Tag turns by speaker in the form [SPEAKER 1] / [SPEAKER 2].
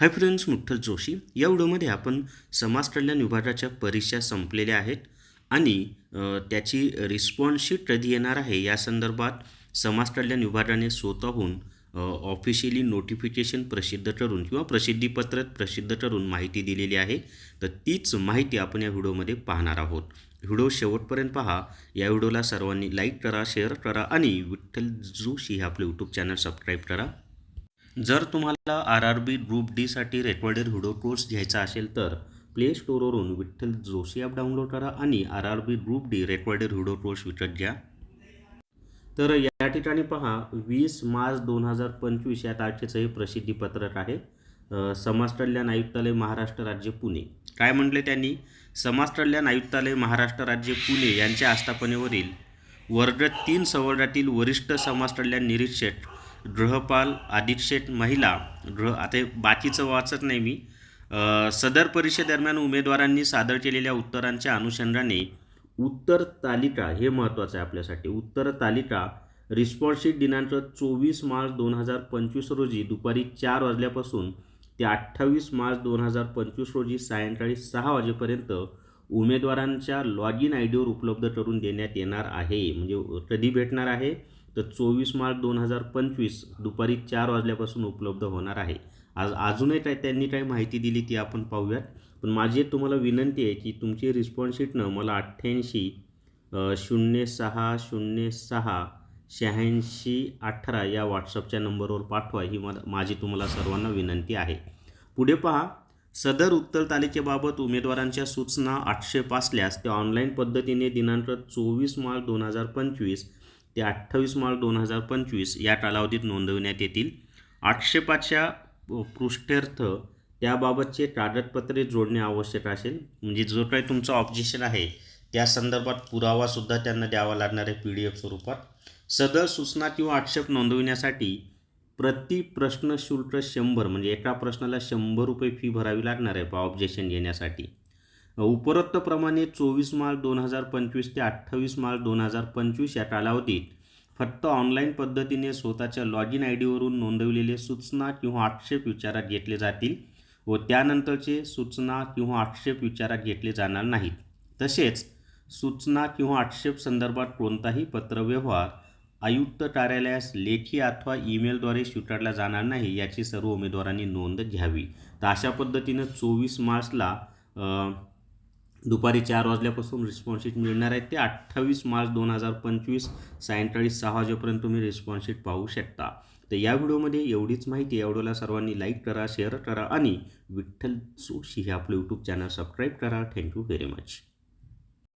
[SPEAKER 1] Hi friends मुठ्ठल Joshi. या व्हिडिओमध्ये आपण समाज कल्याण विभागाच्या परीक्षा संपलेल्या आहेत आणि त्याची रिस्पॉन्सशीट कधी येणार आहे. या संदर्भात समाज कल्याण विभागाने स्वतःहून ऑफिशियली नोटिफिकेशन प्रसिद्ध करून किंवा प्रसिद्धीपत्रक प्रसिद्ध करून माहिती दिलेली आहे. तर तीच माहिती आपण या व्हिडिओमध्ये पाहणार आहोत. व्हिडिओ शेवटपर्यंत पहा. या व्हिडिओला सर्वांनी लाईक करा शेअर करा आणि विठ्ठल जोशी हे आपले यूट्यूब चॅनल सबस्क्राईब करा. जर तुम्हाला आर आर बी ग्रुप डीसाठी रेकॉर्डेड व्हिडिओ कोर्स घ्यायचा असेल तर प्ले स्टोरवरून विठ्ठल जोशी ॲप डाउनलोड करा आणि R R B group D recorded video course विकत घ्या. तर या ठिकाणी पहा वीस मार्च दोन हजार पंचवीस या तारखेचं हे प्रसिद्धीपत्रक आहे. समाज कल्याण आयुक्तालय महाराष्ट्र राज्य पुणे. काय म्हटले त्यांनी? समाज कल्याण आयुक्तालय महाराष्ट्र राज्य पुणे यांच्या आस्थापनेवरील वर्ग तीन सवर्गातील वरिष्ठ समाज कल्याण निरीक्षक गृहपाल अधीक्षक महिला गृह आता हे बाकीचं वाचत नाही मी. सदर परीक्षेदरम्यान उमेदवारांनी सादर केलेल्या उत्तरांच्या अनुषंगाने उत्तर तालिका हे महत्त्वाचं आहे आपल्यासाठी उत्तर तालिका रिस्पॉन्स दिनांक चोवीस मार्च दोन हजार पंचवीस रोजी दुपारी चार वाजल्यापासून ते अठ्ठावीस मार्च दोन हजार पंचवीस रोजी सायंकाळी सहा वाजेपर्यंत उमेदवारांच्या लॉग इन आय डीवर उपलब्ध करून देण्यात येणार आहे. म्हणजे कधी भेटणार आहे? तर चोवीस मार्च दोन हजार पंचवीस दुपारी चार वाजल्यापासून उपलब्ध होणार आहे. आज अजूनही काय त्यांनी काय माहिती दिली ती आपण पाहूयात. पण माझी तुम्हाला विनंती आहे की तुमची रिस्पॉन्स शीटनं मला अठ्ठ्याऐंशी शून्य सहा शून्य सहा शहाऐंशी अठरा या व्हॉट्सअपच्या नंबरवर पाठवा ही मला माझी तुम्हाला सर्वांना विनंती आहे. पुढे पहा. सदर उत्तर तालिकेबाबत उमेदवारांच्या सूचना आक्षेप असल्यास ते ऑनलाईन पद्धतीने दिनांक चोवीस मार्च दोन हजार पंचवीस ते अठ्ठावीस मार्च दोन हजार पंचवीस या कालावधीत नोंदविण्यात येतील. आक्षेपाच्या पृष्ठर्थ त्याबाबतचे कागदपत्रे जोडणे आवश्यक असेल. म्हणजे जो काही तुमचं ऑब्जेक्शन आहे त्या संदर्भात पुरावासुद्धा त्यांना द्यावा लागणार आहे पी डी एफ स्वरूपात. सदर सूचना किंवा आक्षेप नोंदविण्यासाठी प्रति प्रश्न शुल्क शंभर म्हणजे एका प्रश्नाला शंभर रुपये फी भरावी लागणार आहे बा ऑब्जेक्शन घेण्यासाठी. उपरोक्तप्रमाणे चोवीस मार्च दोन हजार पंचवीस ते अठ्ठावीस मार्च दोन हजार पंचवीस या कालावधीत फक्त ऑनलाईन पद्धतीने स्वतःच्या लॉग इन आय डीवरून नोंदवलेले सूचना किंवा आक्षेप विचारात घेतले जातील व त्यानंतरचे सूचना किंवा आक्षेप विचारात घेतले जाणार नाहीत. तसेच सूचना किंवा आक्षेप संदर्भात कोणताही पत्रव्यवहार आयुक्त कार्यालयास लेखी अथवा ईमेलद्वारे स्वीकारला जाणार नाही याची सर्व उमेदवारांनी नोंद घ्यावी. तर अशा पद्धतीनं चोवीस मार्चला दुपारी चार वाजल्यापासून रिस्पॉन्सशीट मिळणार आहेत ते अठ्ठावीस मार्च दोन हजार पंचवीस सायंकाळी सहा वाजेपर्यंत तुम्ही रिस्पॉन्सशीट पाहू शकता. तर या व्हिडिओमध्ये एवढीच माहिती या व्हिडिओला सर्वांनी लाईक करा शेअर करा आणि विठ्ठल जोशी हे आपलं यूट्यूब चॅनल सबस्क्राईब करा. Thank you very much